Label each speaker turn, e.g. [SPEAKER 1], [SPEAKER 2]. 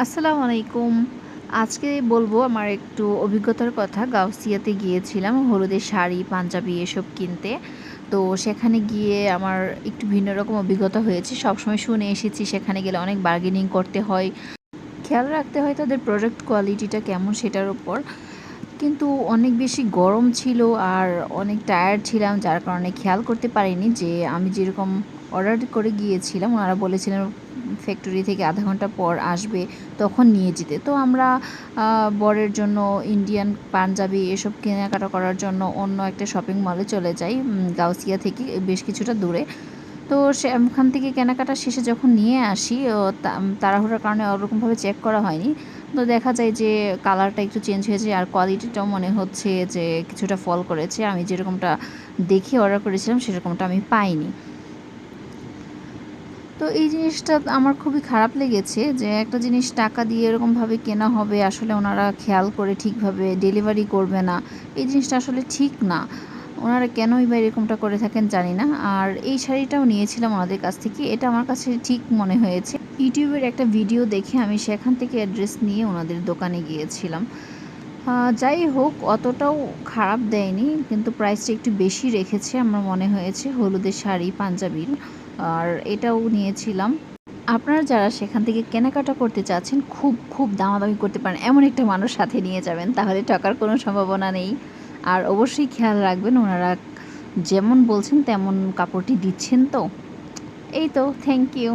[SPEAKER 1] আসসালামু আলাইকুম। আজকে বলব আমার একটু অভিজ্ঞতার কথা। গাউসিয়াতে গিয়েছিলাম, হলুদের শাড়ি, পাঞ্জাবি এসব কিনতে। তো সেখানে গিয়ে আমার একটু ভিন্ন রকম অভিজ্ঞতা হয়েছে। সবসময় শুনে এসেছি, সেখানে গেলে অনেক বার্গেনিং করতে হয়। খেয়াল রাখতে হয় তাদের প্রোডাক্ট কোয়ালিটিটা কেমন সেটার উপর। কিন্তু অনেক বেশি গরম ছিল আর অনেক টায়ার্ড ছিলাম, যার কারণে খেয়াল করতে পারিনি যে আমি যেরকম অর্ডার করে গিয়েছিলাম, ওনারা বলেছিলেন ফ্যাক্টরি থেকে আধা ঘণ্টা পর আসবে, তখন নিয়ে যেতে। তো আমরা বরের জন্য ইন্ডিয়ান পাঞ্জাবি এসব কেনাকাটা করার জন্য অন্য একটা শপিং মলে চলে যাই গাউসিয়া থেকে, বেশ কিছুটা দূরে। তো ওখান থেকে কেনাকাটা শেষে যখন নিয়ে আসি তাড়াহুড়ার কারণে ওরকমভাবে চেক করা হয়নি। তো দেখা যায় যে কালারটা একটু চেঞ্জ হয়েছে আর কোয়ালিটিটাও মনে হচ্ছে যে কিছুটা ফল করেছে। আমি যেরকমটা দেখে অর্ডার করেছিলাম, সেরকমটা আমি পাইনি। তো এই জিনিসটা আমার খুবই খারাপ লেগেছে যে একটা জিনিস টাকা দিয়ে এরকমভাবে কেনা হবে, আসলে ওনারা খেয়াল করে ঠিকভাবে ডেলিভারি করবে না, এই জিনিসটা আসলে ঠিক না। ওনারা কেনই বা এরকমটা করে থাকেন জানি না। আর এই শাড়িটাও নিয়েছিলাম ওনাদের কাছ থেকে, এটা আমার কাছে ঠিক মনে হয়েছে। ইউটিউবের একটা ভিডিও দেখে আমি সেখান থেকে অ্যাড্রেস নিয়ে ওনাদের দোকানে গিয়েছিলাম। যাই হোক, অতটাও খারাপ দেয়নি, কিন্তু প্রাইসটা একটু বেশি রেখেছে আমার মনে হয়েছে, হলুদের শাড়ি, পাঞ্জাবির। আর এটাও নিয়েছিলাম। আপনারা যারা সেখান থেকে কেনাকাটা করতে চাচ্ছেন, খুব খুব দামাদামি করতে পারেন। এমন একটা মানুষ সাথে নিয়ে যাবেন, তাহলে টাকার কোনো সম্ভাবনা নেই। আর অবশ্যই খেয়াল রাখবেন, ওনারা যেমন বলছেন তেমন কাপড়টি দিচ্ছেন তো। এই তো থ্যাংক ইউ